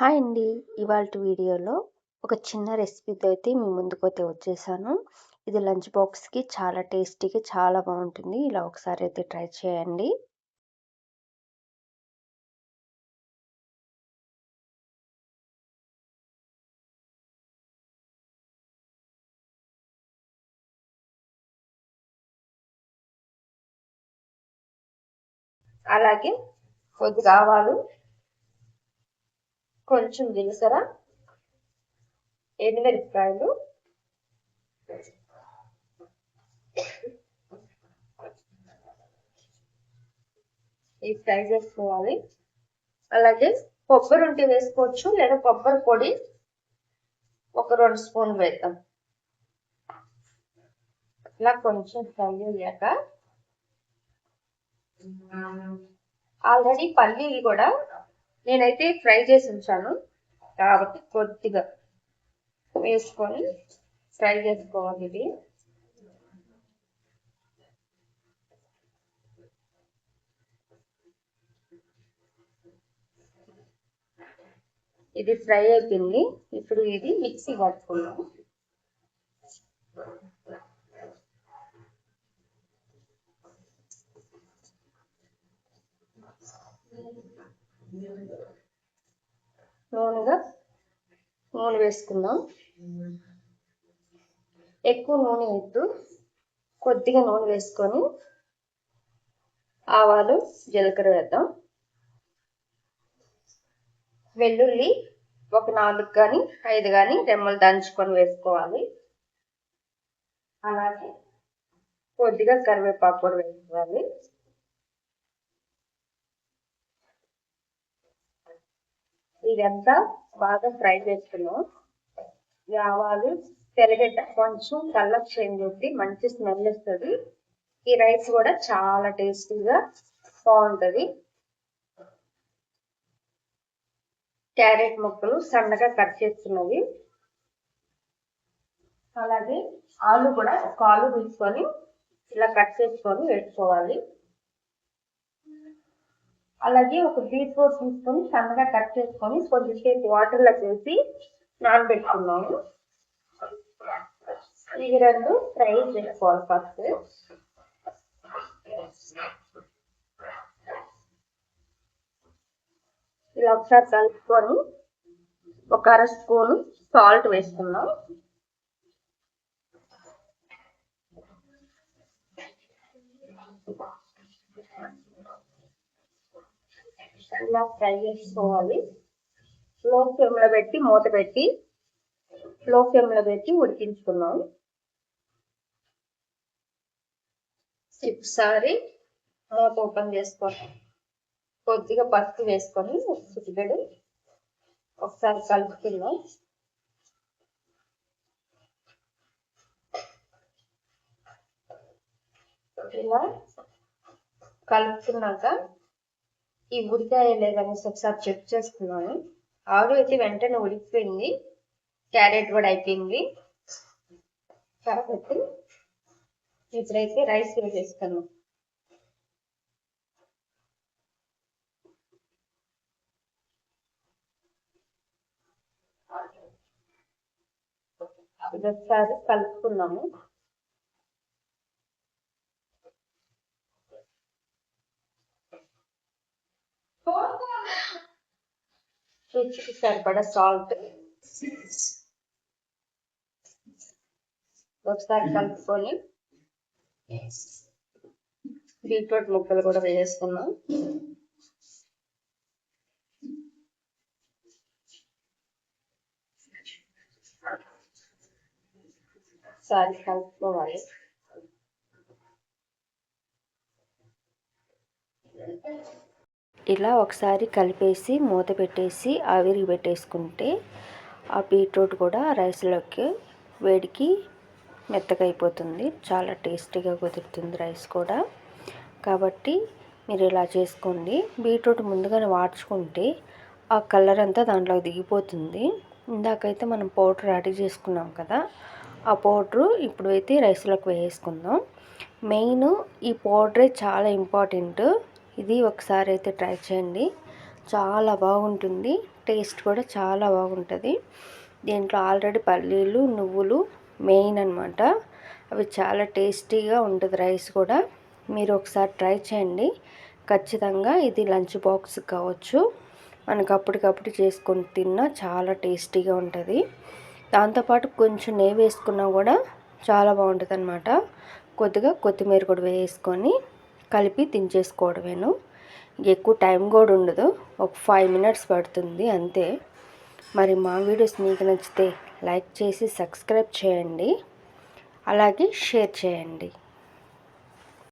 Hi అండి. ఇవాళ వీడియోలో ఒక చిన్న రెసిపీతో అయితే మీ ముందుకైతే వచ్చేసాను. ఇది లంచ్ బాక్స్కి చాలా టేస్టీగా చాలా బాగుంటుంది. ఇలా ఒకసారి అయితే ట్రై చేయండి. అలాగే కొద్దిగా ఆవాలు కొంచెం జీలకర్ర ఎనిమిరపకాయలు ఈ ఫ్రై చేసుకోవాలి అలాగే కొబ్బరి ఉంటే వేసుకోవచ్చు లేదా కొబ్బరి పొడి ఒక రెండు స్పూన్ వేద్దాం. ఇలా కొంచెం ఫ్రై అయ్యాక ఆల్రెడీ పల్లీలు కూడా నేనైతే ఫ్రై చేసి ఉంచాను. కాబట్టి కొద్దిగా వేసుకొని ఫ్రై చేసుకోవాలి ఇది. ఇది ఫ్రై అయిపోయింది. ఇప్పుడు ఇది మిక్సీ పట్టుకున్నాం నూనెగా నూనె వేసుకుందాం. ఎక్కువ నూనె వేద్దు కొద్దిగా నూనె వేసుకొని ఆవాలు జీలకర్ర వేద్దాం. వెల్లుల్లి ఒక నాలుగు కానీ ఐదు కానీ రెమ్మలు దంచుకొని వేసుకోవాలి. అలాగే కొద్దిగా కరివేపాకు కూడా వేసుకోవాలి. ఇదంతా బాగా ఫ్రై చేసుకున్నాం ఆవాలు తెరగడ్డ కొంచెం కలర్ చేంజ్ అవుతుంది మంచి స్మెల్ వస్తుంది. ఈ రైస్ కూడా చాలా టేస్టీగా బాగుంటుంది. క్యారెట్ ముక్కలు సన్నగా కట్ చేస్తున్నవి. అలాగే ఆలు కూడా ఒక ఆలు తీసుకొని ఇలా కట్ చేసుకొని వేసుకోవాలి. అలాగే ఒక బీట్రూట్ తీసుకొని సన్నగా కట్ చేసుకొని కొద్దిసేపు వాటర్లో చేసి నానబెట్టుకున్నాము ఇవి రెండు ఫ్రై చేసుకోవాలి ఫస్ట్ ఇలా ఒకసారి కలుపుకొని ఒక అర స్పూన్ సాల్ట్ వేసుకున్నాం ఇలా ఫ్రై చేసుకోవాలి. లో ఫ్లేమ్లో పెట్టి మూత పెట్టి లో ఫ్లేమ్లో పెట్టి ఉడికించుకున్నాం ఒకసారి మూత ఓపెన్ చేసుకోవాలి కొద్దిగా పసుపు వేసుకొని చిటికెడు ఒకసారి కలుపుకుందాం. ఇలా కలుపుకున్నాక ఈ ఉడికాయ లేదనేసి ఒకసారి చెక్ చేసుకున్నాను ఆలు అయితే వెంటనే ఉడికిపోయింది. క్యారెట్ కూడా అయిపోయింది. కాబట్టి ఇప్పుడైతే రైస్ వేసేస్తాను ఒకసారి కలుపుకున్నాము రుచికి సరిపడా సాల్ట్ ఒకసారి కలుపుకొని బీట్రూట్ ముక్కలు కూడా వేసుకున్నాం ఒకసారి కలుపుకోవాలి Thank you. ఇలా ఒకసారి కలిపేసి మూత పెట్టేసి ఆవిరి పెట్టేసుకుంటే ఆ బీట్రూట్ కూడా రైస్లోకి వేడికి మెత్తగా అయిపోతుంది చాలా టేస్టీగా కుదురుతుంది రైస్ కూడా. కాబట్టి మీరు ఇలా చేసుకోండి. బీట్రూట్ ముందుగానే వాడ్చుకుంటే ఆ కలర్ అంతా దాంట్లో దిగిపోతుంది. ఇందాకైతే మనం పౌడర్ రెడీ చేసుకున్నాం కదా ఆ పౌడరు ఇప్పుడు అయితే రైస్లోకి వేసుకుందాం మెయిన్ ఈ పౌడరే చాలా ఇంపార్టెంట్. ఇది ఒకసారి అయితే ట్రై చేయండి. చాలా బాగుంటుంది. టేస్ట్ కూడా చాలా బాగుంటుంది. దీంట్లో ఆల్రెడీ పల్లీలు నువ్వులు మెయిన్ అనమాట అవి చాలా టేస్టీగా ఉంటుంది రైస్ కూడా. మీరు ఒకసారి ట్రై చేయండి. ఖచ్చితంగా ఇది లంచ్ బాక్స్ కావచ్చు. మనకు అప్పటికప్పుడు చేసుకొని తిన్నా చాలా టేస్టీగా ఉంటుంది. దాంతోపాటు కొంచెం నెయ్యి వేసుకున్నా కూడా చాలా బాగుంటుంది అనమాట కొద్దిగా కొత్తిమీర కూడా వేసుకొని కలిపి దించేసుకోవడమేను. ఎక్కువ టైం కూడా ఉండదు. ఒక ఫైవ్ మినిట్స్ పడుతుంది అంతే. మరి మా వీడియోస్ మీకు నచ్చితే లైక్ చేసి సబ్స్క్రైబ్ చేయండి. అలాగే షేర్ చేయండి.